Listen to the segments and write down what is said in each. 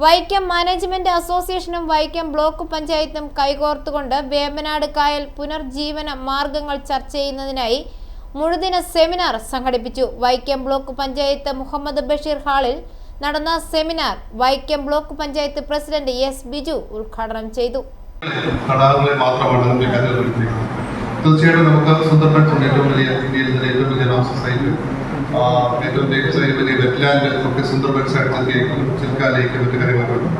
Vaikom management അസോസിയേഷനും Vaikom block പഞ്ചായത്തും കൈകോർത്തുകൊണ്ട് വേമ്പനാട് കായൽ പുനർജീവന മാർഗങ്ങൾ ചർച്ച ചെയ്യുന്നതിനായി മുഴുദിന സെമിനാർ സംഘടിപ്പിച്ചു. വൈക്കം ബ്ലോക്ക് പഞ്ചായത്ത് മുഹമ്മദ് ബഷീർ ഹാളിൽ നടന്ന seminar Vaikom block panchayat president S Biju ഉദ്ഘാടനം ചെയ്തു. തീർച്ചയായിട്ടും നമുക്ക് സുന്ദർബൻസ് ഏറ്റവും വലിയ ഏറ്റവും വലിയ രാംസർ സൈറ്റ് ആ, ഏറ്റവും വലിയ വെറ്റ്ലാൻഡ് ഒക്കെ സുന്ദർബൻസ് അടുത്തേക്കും ചിൽക്കാലേക്ക് മറ്റു കാര്യങ്ങളൊക്കെ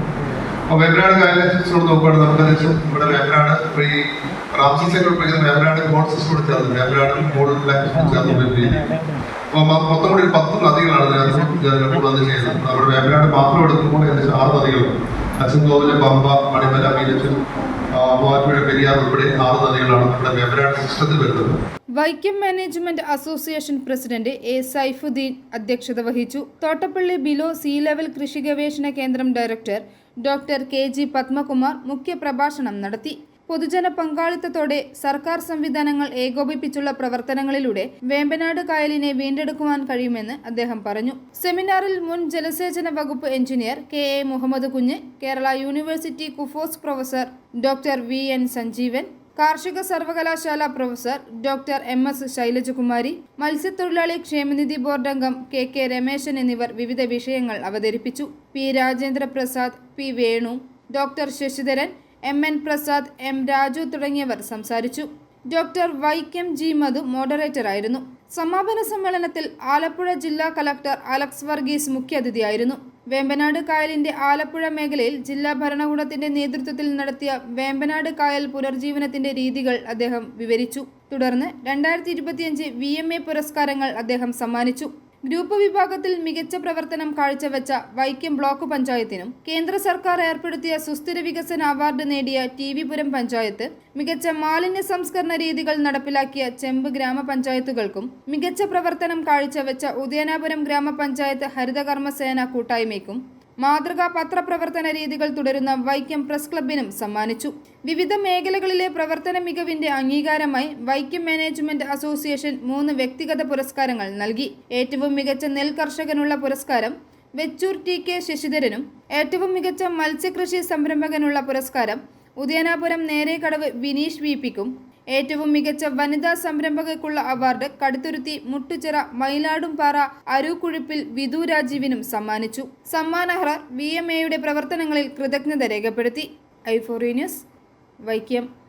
അപ്പോൾ വേമ്പനാട് കായലിനെ കുറിച്ചുകൊണ്ട് നോക്കുകയാണെങ്കിൽ നമുക്ക് ഏകദേശം ഇവിടെ വേമ്പനാട് ഇപ്പോൾ ഈ റാംസർ പഠിക്കുന്ന വേമ്പനാട് ഗോഡ് സിസ്റ്റം കൂടി ചേർന്ന്. വേമ്പനാട് ഗോഡ് ചേർന്ന് ഒരു രീതി അപ്പോൾ മൊത്തം കൂടി ഒരു പത്ത് നദികളാണ് ഇതിനകത്ത് കൂടുതൽ ചെയ്യുന്നത്. നമ്മുടെ വേമ്പനാട് മാത്രം എടുക്കുമ്പോൾ ഏകദേശം ആറ് നദികളുണ്ട്. അച്ചൻകോവിൽ പമ്പ മണിമല മീനച്ചൽ മൂവാറ്റുപുഴ പെരിയാർ ഉൾപ്പെടെ ആറ് നദികളാണ് നമ്മുടെ വേമ്പനാട് സിസ്റ്റത്തിൽ വരുന്നത്. Vaikom management association president A Saifuddin അധ്യക്ഷത വഹിച്ചു. തോട്ടപ്പള്ളി ബിലോ സി ലെവൽ കൃഷി ഗവേഷണ കേന്ദ്രം director doctor K. G. Padmakumar മുഖ്യപ്രഭാഷണം നടത്തി. പൊതുജന പങ്കാളിത്തത്തോടെ സർക്കാർ സംവിധാനങ്ങൾ ഏകോപിപ്പിച്ചുള്ള പ്രവർത്തനങ്ങളിലൂടെ വേമ്പനാട് കായലിനെ വീണ്ടെടുക്കുവാൻ കഴിയുമെന്ന് അദ്ദേഹം പറഞ്ഞു. സെമിനാറിൽ മുൻ ജലസേചന വകുപ്പ് engineer K. A. Muhammad Kunju Kerala university KUFOS professor doctor V. N. Sanjeevan കാർഷിക സർവകലാശാല professor doctor M S Shylajakumari മത്സ്യത്തൊഴിലാളി ക്ഷേമനിധി ബോർഡ് അംഗം കെ കെ രമേശൻ എന്നിവർ വിവിധ വിഷയങ്ങൾ അവതരിപ്പിച്ചു. P Rajendra Prasad P Venu doctor Sasidharan M N Prasad M Raju തുടങ്ങിയവർ സംസാരിച്ചു. ഡോക്ടർ വൈക്കം ജി മധു മോഡറേറ്ററായിരുന്നു സമാപന സമ്മേളനത്തിൽ ആലപ്പുഴ ജില്ലാ കലക്ടർ അലക്സ് വർഗീസ് മുഖ്യാതിഥിയായിരുന്നു വേമ്പനാട് കായലിന്റെ ആലപ്പുഴ മേഖലയിൽ ജില്ലാ ഭരണകൂടത്തിന്റെ നേതൃത്വത്തിൽ നടത്തിയ വേമ്പനാട് കായൽ പുനർജീവനത്തിന്റെ രീതികൾ അദ്ദേഹം വിവരിച്ചു. തുടർന്ന് രണ്ടായിരത്തി ഇരുപത്തിയഞ്ച് വി എം എ പുരസ്കാരങ്ങൾ അദ്ദേഹം സമ്മാനിച്ചു. ഗ്രൂപ്പ് വിഭാഗത്തിൽ മികച്ച പ്രവർത്തനം കാഴ്ചവെച്ച വൈക്കം ബ്ലോക്ക് പഞ്ചായത്തിനും കേന്ദ്ര സർക്കാർ ഏർപ്പെടുത്തിയ സുസ്ഥിര വികസന അവാർഡ് നേടിയ ടി വി പുരം പഞ്ചായത്ത് മികച്ച മാലിന്യ സംസ്കരണ രീതികൾ നടപ്പിലാക്കിയ ചെമ്പ് ഗ്രാമപഞ്ചായത്തുകൾക്കും മികച്ച പ്രവർത്തനം കാഴ്ചവെച്ച ഉദയനാപുരം ഗ്രാമപഞ്ചായത്ത് ഹരിതകർമ്മസേന കൂട്ടായ്മയ്ക്കും മാതൃകാ പത്രപ്രവർത്തന രീതികൾ തുടരുന്ന വൈക്കം പ്രസ് ക്ലബിനും സമ്മാനിച്ചു. വിവിധ മേഖലകളിലെ പ്രവർത്തന മികവിന്റെ അംഗീകാരമായി വൈക്കം മാനേജ്മെന്റ് അസോസിയേഷൻ മൂന്ന് വ്യക്തിഗത പുരസ്കാരങ്ങൾ നൽകി. ഏറ്റവും മികച്ച നെൽ കർഷകനുള്ള പുരസ്കാരം വെച്ചൂർ ടി കെ ശശിധരനും ഏറ്റവും മികച്ച മത്സ്യകൃഷി സംരംഭകനുള്ള പുരസ്കാരം ഉദയനാപുരം നേരേക്കടവ് വിനീഷ് വി പിക്കും ഏറ്റവും മികച്ച വനിതാ സംരംഭകയ്ക്കുള്ള അവാർഡ് കടുത്തുരുത്തി മുട്ടുചിറ മയിലാടുംപാറ അരൂക്കുഴിപ്പിൽ വിധു രാജീവിനും സമ്മാനിച്ചു. സമ്മാനഹർ വി എം എയുടെ പ്രവർത്തനങ്ങളിൽ കൃതജ്ഞത രേഖപ്പെടുത്തി. ഐഫോറി ന്യൂസ് വൈക്കം.